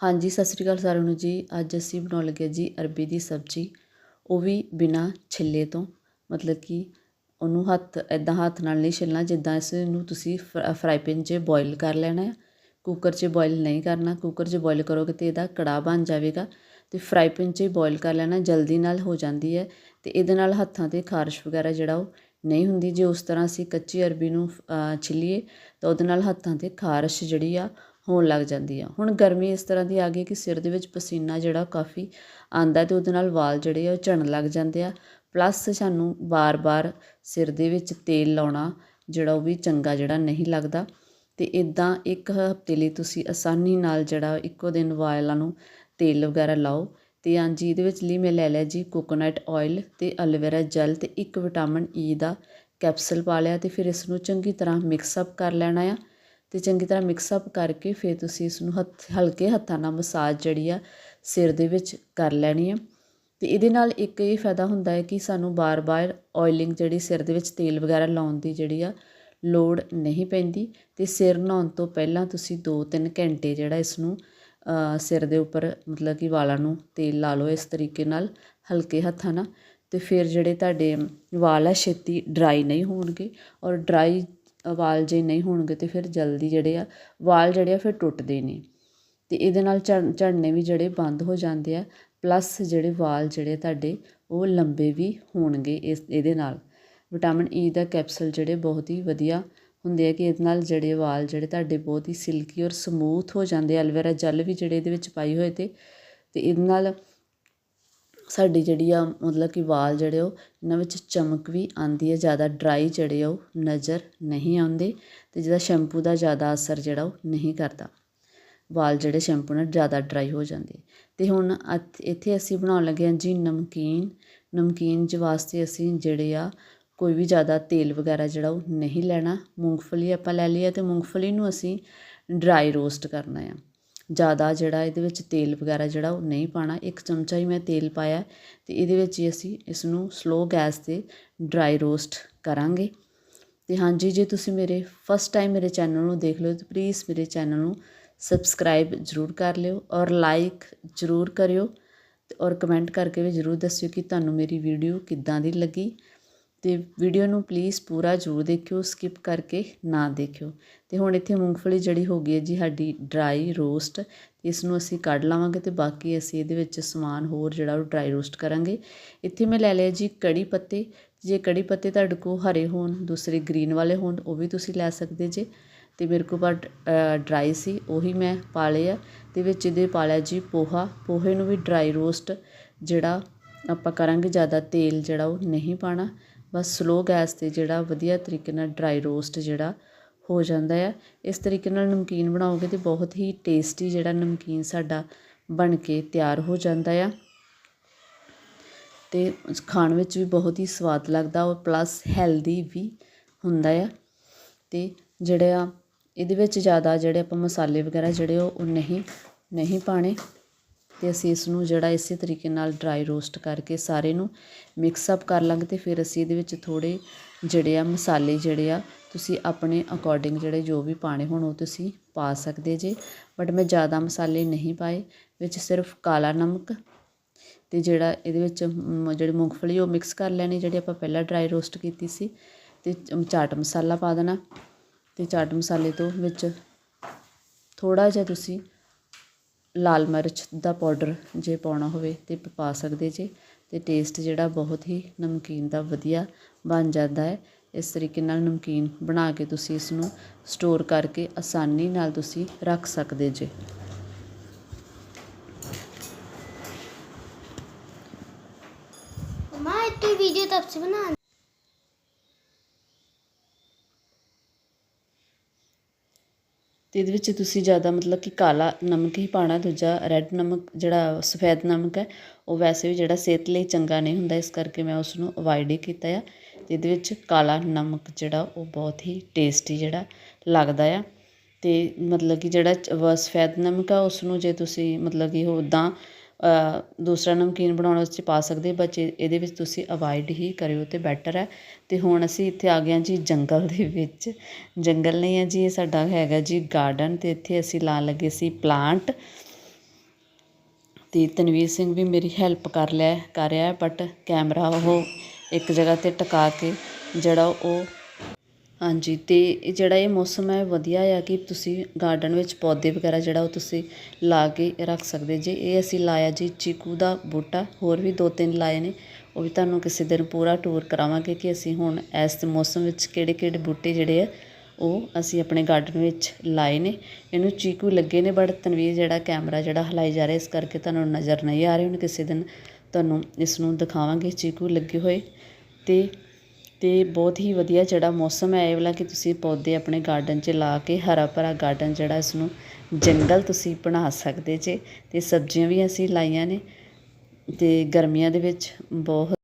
ਹਾਂਜੀ, ਸਤਿ ਸ਼੍ਰੀ ਅਕਾਲ ਸਾਰਿਆਂ ਨੂੰ ਜੀ। ਅੱਜ ਅਸੀਂ ਬਣਾਉਣ ਲੱਗੇ ਜੀ ਅਰਬੀ ਦੀ ਸਬਜ਼ੀ। ਉਹ ਵੀ ਬਿਨਾਂ ਛਿੱਲੇ ਤੋਂ। ਮਤਲਬ ਕਿ ਉਹਨੂੰ ਹੱਥ ਇੱਦਾਂ ਹੱਥ ਨਾਲ ਨਹੀਂ ਛਿੱਲਣਾ। ਜਿੱਦਾਂ ਇਸ ਨੂੰ ਤੁਸੀਂ ਫ ਫਰਾਈ ਪੈਨ 'ਚ ਬੋਇਲ ਕਰ ਲੈਣਾ ਹੈ। ਕੁੱਕਰ 'ਚ ਬੋਇਲ ਨਹੀਂ ਕਰਨਾ। ਕੁੱਕਰ 'ਚ ਬੋਇਲ ਕਰੋਗੇ ਤਾਂ ਇਹਦਾ ਕੜਾਹ ਬਣ ਜਾਵੇਗਾ। ਅਤੇ ਫਰਾਈ ਪੈਨ 'ਚ ਹੀ ਬੋਇਲ ਕਰ ਲੈਣਾ। ਜਲਦੀ ਨਾਲ ਹੋ ਜਾਂਦੀ ਹੈ। ਅਤੇ ਇਹਦੇ ਨਾਲ ਹੱਥਾਂ 'ਤੇ ਖਾਰਸ਼ ਵਗੈਰਾ ਜਿਹੜਾ ਉਹ ਨਹੀਂ ਹੁੰਦੀ। ਜੇ ਉਸ ਤਰ੍ਹਾਂ ਅਸੀਂ ਕੱਚੀ ਅਰਬੀ ਨੂੰ ਛਿੱਲੀਏ ਤਾਂ ਉਹਦੇ ਨਾਲ ਹੱਥਾਂ 'ਤੇ ਖਾਰਸ਼ ਜਿਹੜੀ ਆ ਹੋਣ ਲੱਗ ਜਾਂਦੀ ਆ। ਹੁਣ ਗਰਮੀ ਇਸ ਤਰ੍ਹਾਂ ਦੀ ਆ ਗਈ ਕਿ ਸਿਰ ਦੇ ਵਿੱਚ ਪਸੀਨਾ ਜਿਹੜਾ ਕਾਫੀ ਆਉਂਦਾ ਅਤੇ ਉਹਦੇ ਨਾਲ ਵਾਲ ਜਿਹੜੇ ਆ ਉਹ ਝੜਨ ਲੱਗ ਜਾਂਦੇ ਆ। ਪਲੱਸ ਸਾਨੂੰ ਵਾਰ-ਵਾਰ ਸਿਰ ਦੇ ਵਿੱਚ ਤੇਲ ਲਾਉਣਾ ਜਿਹੜਾ ਉਹ ਵੀ ਚੰਗਾ ਜਿਹੜਾ ਨਹੀਂ ਲੱਗਦਾ। ਅਤੇ ਇੱਦਾਂ ਇੱਕ ਹਫ਼ਤੇ ਲਈ ਤੁਸੀਂ ਆਸਾਨੀ ਨਾਲ ਜਿਹੜਾ ਇੱਕੋ ਦਿਨ ਵਾਲਾਂ ਨੂੰ ਤੇਲ ਵਗੈਰਾ ਲਾਓ। ਅਤੇ ਹਾਂਜੀ ਇਹਦੇ ਵਿੱਚ ਲਈ ਮੈਂ ਲੈ ਲਿਆ ਜੀ ਕੋਕੋਨਟ ਆਇਲ ਅਤੇ ਐਲੋਵੇਰਾ ਜੈਲ ਅਤੇ ਇੱਕ ਵਿਟਾਮਿਨ ਈ e ਦਾ ਕੈਪਸੂਲ ਪਾ ਲਿਆ ਅਤੇ ਫਿਰ ਇਸ ਨੂੰ ਚੰਗੀ ਤਰ੍ਹਾਂ ਮਿਕਸ ਅਪ ਕਰ ਲੈਣਾ ਆ। ਅਤੇ ਚੰਗੀ ਤਰ੍ਹਾਂ ਮਿਕਸ ਅਪ ਕਰਕੇ ਫਿਰ ਤੁਸੀਂ ਇਸ ਨੂੰ ਹੱਥ, ਹਲਕੇ ਹੱਥਾਂ ਨਾਲ ਮਸਾਜ ਜਿਹੜੀ ਆ ਸਿਰ ਦੇ ਵਿੱਚ ਕਰ ਲੈਣੀ ਆ। ਅਤੇ ਇਹਦੇ ਨਾਲ ਇੱਕ ਇਹ ਫਾਇਦਾ ਹੁੰਦਾ ਹੈ ਕਿ ਸਾਨੂੰ ਬਾਰ-ਬਾਰ ਆਇਲਿੰਗ ਜਿਹੜੀ ਸਿਰ ਦੇ ਵਿੱਚ ਤੇਲ ਵਗੈਰਾ ਲਾਉਣ ਦੀ ਜਿਹੜੀ ਆ ਲੋੜ ਨਹੀਂ ਪੈਂਦੀ ਅਤੇ ਸਿਰ ਨਹਾਉਣ ਤੋਂ ਪਹਿਲਾਂ ਤੁਸੀਂ 2-3 ਘੰਟੇ ਜਿਹੜਾ ਇਸ ਨੂੰ ਸਿਰ ਦੇ ਉੱਪਰ ਮਤਲਬ ਕਿ ਵਾਲਾਂ ਨੂੰ ਤੇਲ ਲਾ ਲਓ ਇਸ ਤਰੀਕੇ ਨਾਲ ਹਲਕੇ ਹੱਥਾਂ ਨਾਲ ਅਤੇ ਫਿਰ ਜਿਹੜੇ ਤੁਹਾਡੇ ਵਾਲ ਆ ਛੇਤੀ ਡਰਾਈ ਨਹੀਂ ਹੋਣਗੇ ਔਰ ਡਰਾਈ ਵਾਲ ਜੇ ਨਹੀਂ ਹੋਣਗੇ ਤਾਂ ਫਿਰ ਜਲਦੀ ਜਿਹੜੇ ਆ, ਵਾਲ ਜਿਹੜੇ ਆ ਫਿਰ ਟੁੱਟਦੇ ਨੇ। ਅਤੇ ਇਹਦੇ ਨਾਲ ਝੜ, ਝੜਨੇ ਵੀ ਜਿਹੜੇ ਬੰਦ ਹੋ ਜਾਂਦੇ ਆ ਪਲੱਸ ਜਿਹੜੇ ਵਾਲ ਜਿਹੜੇ ਤੁਹਾਡੇ, ਉਹ ਲੰਬੇ ਵੀ ਹੋਣਗੇ ਇਸ, ਇਹਦੇ ਨਾਲ। ਵਿਟਾਮਿਨ ਈ e ਦਾ ਕੈਪਸੂਲ ਜਿਹੜੇ ਬਹੁਤ ਹੀ ਵਧੀਆ ਹੁੰਦੇ ਆ ਕਿ ਇਹਦੇ ਨਾਲ ਜਿਹੜੇ ਵਾਲ ਜਿਹੜੇ ਤੁਹਾਡੇ ਬਹੁਤ ਹੀ ਸਿਲਕੀ ਔਰ ਸਮੂਥ ਹੋ ਜਾਂਦੇ ਐਲਵੇਰਾ ਜੈਲ ਵੀ ਜਿਹੜੇ ਇਹਦੇ ਵਿੱਚ ਪਾਈ ਹੋਏ ਤੇ ਤੇ ਇਹਦੇ ਨਾਲ ਸਾਡੀ ਜਿਹੜੀ ਆ, ਮਤਲਬ ਕਿ ਵਾਲ ਜਿਹੜੇ ਉਹ, ਇਹਨਾਂ ਵਿੱਚ ਚਮਕ ਵੀ ਆਉਂਦੀ ਹੈ, ਜ਼ਿਆਦਾ ਡਰਾਈ ਜਿਹੜੇ ਉਹ ਨਜ਼ਰ ਨਹੀਂ ਆਉਂਦੇ ਅਤੇ ਜਿਹਦਾ ਸ਼ੈਂਪੂ ਦਾ ਜ਼ਿਆਦਾ ਅਸਰ ਜਿਹੜਾ ਉਹ ਨਹੀਂ ਕਰਦਾ। ਵਾਲ ਜਿਹੜੇ ਸ਼ੈਂਪੂ ਨਾਲ ਜ਼ਿਆਦਾ ਡਰਾਈ ਹੋ ਜਾਂਦੇ। ਅਤੇ ਹੁਣ ਇੱਥੇ ਅਸੀਂ ਬਣਾਉਣ ਲੱਗੇ ਹਾਂ ਜੀ ਨਮਕੀਨ। ਨਮਕੀਨ ਚ ਵਾਸਤੇ ਅਸੀਂ ਜਿਹੜੇ ਆ, ਕੋਈ ਵੀ ਜ਼ਿਆਦਾ ਤੇਲ ਵਗੈਰਾ ਜਿਹੜਾ ਉਹ ਨਹੀਂ ਲੈਣਾ। ਮੂੰਗਫਲੀ ਆਪਾਂ ਲੈ ਲਈ ਹੈ ਅਤੇ ਮੂੰਗਫਲੀ ਨੂੰ ਅਸੀਂ ਡਰਾਈ ਰੋਸਟ ਕਰਨਾ ਆ। ਜ਼ਿਆਦਾ ਜਿਹੜਾ ਇਹਦੇ ਵਿੱਚ ਤੇਲ ਵਗੈਰਾ ਜਿਹੜਾ ਉਹ ਨਹੀਂ ਪਾਉਣਾ। ਇੱਕ ਚਮਚਾ ਹੀ ਮੈਂ ਤੇਲ ਪਾਇਆ ਅਤੇ ਇਹਦੇ ਵਿੱਚ ਹੀ ਅਸੀਂ ਇਸ ਨੂੰ ਸਲੋ ਗੈਸ 'ਤੇ ਡਰਾਈ ਰੋਸਟ ਕਰਾਂਗੇ। ਅਤੇ ਹਾਂਜੀ, ਜੇ ਤੁਸੀਂ ਮੇਰੇ ਫਸਟ ਟਾਈਮ ਮੇਰੇ ਚੈਨਲ ਨੂੰ ਦੇਖ ਲਿਓ ਤਾਂ ਪਲੀਜ਼ ਮੇਰੇ ਚੈਨਲ ਨੂੰ ਸਬਸਕ੍ਰਾਈਬ ਜ਼ਰੂਰ ਕਰ ਲਿਓ ਔਰ ਲਾਈਕ ਜ਼ਰੂਰ ਕਰਿਓ ਔਰ ਕਮੈਂਟ ਕਰਕੇ ਵੀ ਜ਼ਰੂਰ ਦੱਸਿਓ ਕਿ ਤੁਹਾਨੂੰ ਮੇਰੀ ਵੀਡੀਓ ਕਿੱਦਾਂ ਦੀ ਲੱਗੀ। ਅਤੇ ਵੀਡੀਓ ਨੂੰ ਪਲੀਜ਼ ਪੂਰਾ ਜ਼ਰੂਰ ਦੇਖਿਓ ਸਕਿਪ ਕਰਕੇ ਨਾ ਦੇਖਿਓ। ਅਤੇ ਹੁਣ ਇੱਥੇ ਮੂੰਗਫਲੀ ਜਿਹੜੀ ਹੋ ਗਈ ਹੈ ਜੀ, ਸਾਡੀ ਡਰਾਈ ਰੋਸਟ ਇਸ ਨੂੰ ਅਸੀਂ ਕੱਢ ਲਵਾਂਗੇ ਅਤੇ ਬਾਕੀ ਅਸੀਂ ਇਹਦੇ ਵਿੱਚ ਸਮਾਨ ਹੋਰ ਜਿਹੜਾ ਉਹ ਡਰਾਈ ਰੋਸਟ ਕਰਾਂਗੇ। ਇੱਥੇ ਮੈਂ ਲੈ ਲਿਆ ਜੀ ਕੜੀ ਪੱਤੇ। ਜੇ ਕੜੀ ਪੱਤੇ ਤੁਹਾਡੇ ਕੋਲ ਹਰੇ ਹੋਣ, ਦੂਸਰੇ ਗ੍ਰੀਨ ਵਾਲੇ ਹੋਣ, ਉਹ ਵੀ ਤੁਸੀਂ ਲੈ ਸਕਦੇ ਜੇ। ਅਤੇ ਮੇਰੇ ਕੋਲ ਬਟ ਡਰਾਈ ਸੀ, ਉਹੀ ਮੈਂ ਪਾ ਲਏ ਆ ਅਤੇ ਵਿੱਚ ਇਹਦੇ ਪਾ ਲਿਆ ਜੀ ਪੋਹਾ। ਪੋਹੇ ਨੂੰ ਵੀ ਡਰਾਈ ਰੋਸਟ ਜਿਹੜਾ ਆਪਾਂ ਕਰਾਂਗੇ, ਜ਼ਿਆਦਾ ਤੇਲ ਜਿਹੜਾ ਉਹ ਨਹੀਂ ਪਾਉਣਾ ਬਸ ਸਲੋ ਗੈਸ 'ਤੇ ਜਿਹੜਾ ਵਧੀਆ ਤਰੀਕੇ ਨਾਲ ਡਰਾਈ ਰੋਸਟ ਜਿਹੜਾ ਹੋ ਜਾਂਦਾ ਆ, ਇਸ ਤਰੀਕੇ ਨਾਲ ਨਮਕੀਨ ਬਣਾਓਗੇ ਤਾਂ ਬਹੁਤ ਹੀ ਟੇਸਟੀ ਜਿਹੜਾ ਨਮਕੀਨ ਸਾਡਾ ਬਣ ਕੇ ਤਿਆਰ ਹੋ ਜਾਂਦਾ ਆ। ਅਤੇ ਖਾਣ ਵਿੱਚ ਵੀ ਬਹੁਤ ਹੀ ਸਵਾਦ ਲੱਗਦਾ ਔਰ ਪਲੱਸ ਹੈਲਦੀ ਵੀ ਹੁੰਦਾ ਆ। ਅਤੇ ਜਿਹੜਾ ਆ, ਇਹਦੇ ਵਿੱਚ ਜ਼ਿਆਦਾ ਜਿਹੜੇ ਆਪਾਂ ਮਸਾਲੇ ਵਗੈਰਾ ਜਿਹੜੇ ਉਹ ਨਹੀਂ ਨਹੀਂ ਪਾਣੇ ਅਤੇ ਅਸੀਂ ਇਸ ਨੂੰ ਜਿਹੜਾ ਇਸੇ ਤਰੀਕੇ ਨਾਲ ਡਰਾਈ ਰੋਸਟ ਕਰਕੇ ਸਾਰੇ ਨੂੰ ਮਿਕਸ ਅਪ ਕਰ ਲਾਂਗੇ ਅਤੇ ਫਿਰ ਅਸੀਂ ਇਹਦੇ ਵਿੱਚ ਥੋੜ੍ਹੇ ਜਿਹੜੇ ਆ ਮਸਾਲੇ ਜਿਹੜੇ ਆ ਤੁਸੀਂ ਆਪਣੇ ਅਕੋਰਡਿੰਗ ਜਿਹੜੇ ਜੋ ਵੀ ਪਾਣੇ ਹੋਣ ਉਹ ਤੁਸੀਂ ਪਾ ਸਕਦੇ ਜੇ। ਬਟ ਮੈਂ ਜ਼ਿਆਦਾ ਮਸਾਲੇ ਨਹੀਂ ਪਾਏ, ਵਿੱਚ ਸਿਰਫ ਕਾਲਾ ਨਮਕ ਅਤੇ ਜਿਹੜਾ ਇਹਦੇ ਵਿੱਚ ਜਿਹੜੀ ਮੂੰਗਫਲੀ ਉਹ ਮਿਕਸ ਕਰ ਲੈਣੀ ਜਿਹੜੀ ਆਪਾਂ ਪਹਿਲਾਂ ਡਰਾਈ ਰੋਸਟ ਕੀਤੀ ਸੀ ਅਤੇ ਚਾਟ ਮਸਾਲਾ ਪਾ ਦੇਣਾ ਅਤੇ ਚਾਟ ਮਸਾਲੇ ਤੋਂ ਵਿੱਚ ਥੋੜ੍ਹਾ ਜਿਹਾ ਤੁਸੀਂ ਲਾਲ ਮਿਰਚ ਦਾ ਪਾਊਡਰ ਜੇ ਪਾਉਣਾ ਹੋਵੇ ਤਾਂ ਪਾ ਸਕਦੇ ਜੇ ਅਤੇ ਟੇਸਟ ਜਿਹੜਾ ਬਹੁਤ ਹੀ ਨਮਕੀਨ ਦਾ ਵਧੀਆ ਬਣ ਜਾਂਦਾ ਹੈ। ਇਸ ਤਰੀਕੇ ਨਾਲ ਨਮਕੀਨ ਬਣਾ ਕੇ ਤੁਸੀਂ ਇਸ ਨੂੰ ਸਟੋਰ ਕਰਕੇ ਆਸਾਨੀ ਨਾਲ ਤੁਸੀਂ ਰੱਖ ਸਕਦੇ ਜੇ। ਮਾਂ ਇਹ ਵੀਡੀਓ ਤਬ ਸੇ ਬਣਾ ਅਤੇ ਇਹਦੇ ਵਿੱਚ ਤੁਸੀਂ ਜ਼ਿਆਦਾ ਮਤਲਬ ਕਿ ਕਾਲਾ ਨਮਕ ਹੀ ਪਾਉਣਾ, ਦੂਜਾ ਰੈੱਡ ਨਮਕ, ਜਿਹੜਾ ਸਫੈਦ ਨਮਕ ਹੈ, ਉਹ ਵੈਸੇ ਵੀ ਜਿਹੜਾ ਸਿਹਤ ਲਈ ਚੰਗਾ ਨਹੀਂ ਹੁੰਦਾ, ਇਸ ਕਰਕੇ ਮੈਂ ਉਸ ਨੂੰ ਅਵਾਇਡ ਹੀ ਕੀਤਾ ਆ। ਅਤੇ ਇਹਦੇ ਵਿੱਚ ਕਾਲਾ ਨਮਕ ਜਿਹੜਾ, ਉਹ ਬਹੁਤ ਹੀ ਟੇਸਟੀ ਜਿਹੜਾ ਲੱਗਦਾ ਆ। ਅਤੇ ਮਤਲਬ ਕਿ ਜਿਹੜਾ ਸਫੈਦ ਨਮਕ ਆ ਉਸ ਨੂੰ ਜੇ ਤੁਸੀਂ ਮਤਲਬ ਕਿ ਉੱਦਾਂ ਦੂਸਰਾ ਨਮਕੀਨ ਬਣਾਉਣਾ ਉਸ 'ਚ ਪਾ ਸਕਦੇ ਬੱਚੇ ਇਹਦੇ ਵਿੱਚ ਤੁਸੀਂ ਅਵਾਇਡ ਹੀ ਕਰਿਓ ਤੇ ਬੈਟਰ ਹੈ। ਅਤੇ ਹੁਣ ਅਸੀਂ ਇੱਥੇ ਆ ਗਏ ਹਾਂ ਜੀ ਜੰਗਲ ਦੇ ਵਿੱਚ। ਜੰਗਲ ਨਹੀਂ ਹੈ ਜੀ, ਇਹ ਸਾਡਾ ਹੈਗਾ ਜੀ ਗਾਰਡਨ ਅਤੇ ਇੱਥੇ ਅਸੀਂ ਲਾਉਣ ਲੱਗੇ ਸੀ ਪਲਾਂਟ ਤੇ ਤਨਵੀਰ ਸਿੰਘ ਵੀ ਮੇਰੀ ਹੈਲਪ ਕਰ ਲਿਆ, ਕਰ ਰਿਹਾ ਬਟ ਕੈਮਰਾ ਉਹ ਇੱਕ ਜਗ੍ਹਾ 'ਤੇ ਟਿਕਾ ਕੇ ਜਿਹੜਾ ਉਹ ਹਾਂਜੀ ਅਤੇ ਇਹ ਜਿਹੜਾ ਇਹ ਮੌਸਮ ਹੈ, ਵਧੀਆ ਆ ਕਿ ਤੁਸੀਂ ਗਾਰਡਨ ਵਿੱਚ ਪੌਦੇ ਵਗੈਰਾ ਜਿਹੜਾ ਉਹ ਤੁਸੀਂ ਲਾ ਕੇ ਰੱਖ ਸਕਦੇ ਜੇ ਇਹ ਅਸੀਂ ਲਾਇਆ ਜੀ ਚੀਕੂ ਦਾ ਬੂਟਾ, ਹੋਰ ਵੀ ਦੋ ਤਿੰਨ ਲਾਏ ਨੇ, ਉਹ ਵੀ ਤੁਹਾਨੂੰ ਕਿਸੇ ਦਿਨ ਪੂਰਾ ਟੂਰ ਕਰਾਵਾਂਗੇ ਕਿ ਅਸੀਂ ਹੁਣ ਇਸ ਮੌਸਮ ਵਿੱਚ ਕਿਹੜੇ ਕਿਹੜੇ ਬੂਟੇ ਜਿਹੜੇ ਆ, ਉਹ ਅਸੀਂ ਆਪਣੇ ਗਾਰਡਨ ਵਿੱਚ ਲਾਏ ਨੇ। ਇਹਨੂੰ ਚੀਕੂ ਲੱਗੇ ਨੇ, ਬਟ ਤਨਵੀਰ ਜਿਹੜਾ ਕੈਮਰਾ ਜਿਹੜਾ ਹਲਾਈ ਜਾ ਰਿਹਾ, ਇਸ ਕਰਕੇ ਤੁਹਾਨੂੰ ਨਜ਼ਰ ਨਹੀਂ ਆ ਰਹੇ। ਹੁਣ ਕਿਸੇ ਦਿਨ ਤੁਹਾਨੂੰ ਇਸ ਨੂੰ ਦਿਖਾਵਾਂਗੇ, ਚੀਕੂ ਲੱਗੇ ਹੋਏ। ਅਤੇ ਅਤੇ ਬਹੁਤ ਹੀ ਵਧੀਆ ਜਿਹੜਾ ਮੌਸਮ ਹੈ, ਇਹ ਵਾਲਾ ਕਿ ਤੁਸੀਂ ਪੌਦੇ ਆਪਣੇ ਗਾਰਡਨ 'ਚ ਲਾ ਕੇ ਹਰਾ ਭਰਾ ਗਾਰਡਨ ਜਿਹੜਾ ਇਸਨੂੰ ਜੰਗਲ ਤੁਸੀਂ ਬਣਾ ਸਕਦੇ ਜੇ। ਅਤੇ ਸਬਜ਼ੀਆਂ ਵੀ ਅਸੀਂ ਲਾਈਆਂ ਨੇ ਅਤੇ ਗਰਮੀਆਂ ਦੇ ਵਿੱਚ ਬਹੁਤ